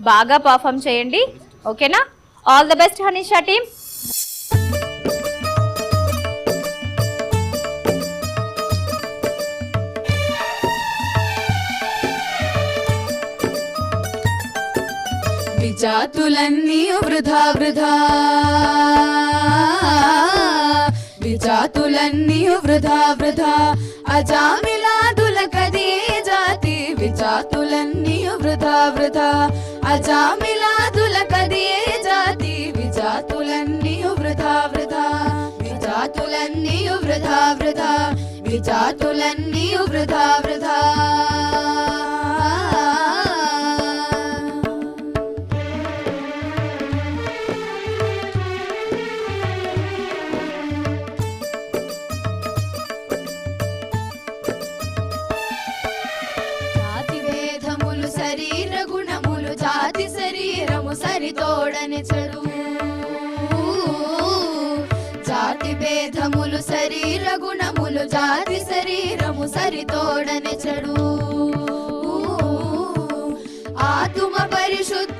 బాగా పర్ఫామ్ చేయండి. ఓకేనా? All the best Hanisha team విజాతులన్నీ వృధా వృధా. విజాతులన్నీ వృధా వృధా. అజామిలాదుల కది వృధా వృధా అజామిలాదుల కదే జాతి విజాతులన్నీ వృధా వృధా విజాతులన్నీ వృధా వృధా విజాతులన్నీ వృధా వృధా శరీరము సరితోడని చెడు. జాతి భేదములు శరీర గుణములు జాతి శరీరము సరితోడని చెడు. ఆతుమ పరిశుద్ధ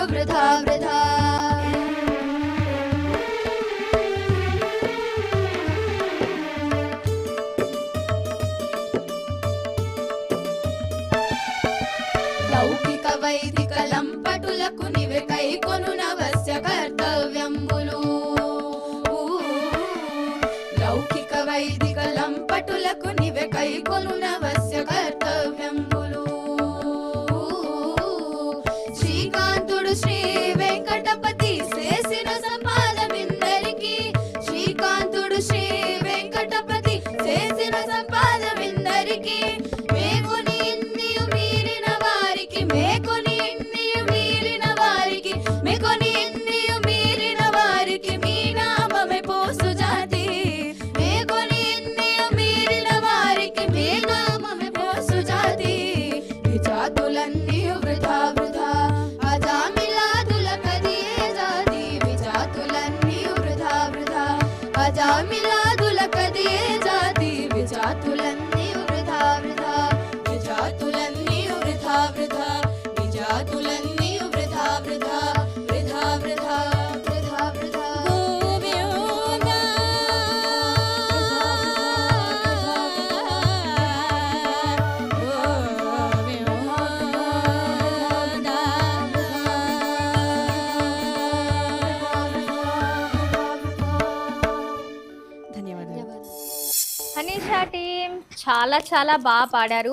విజాతులన్నీ వృధా వృధా లౌకిక వైదిక లంపటులకు నివె కైకొను నవస్య కర్తవ్యంబులు. లౌకిక వైదిక లంపటులకు నివె కైకొను నవస్య విజాతులన్నీ వృధా వృధా హనీషా టీం చాలా చాలా బాగా పాడారు.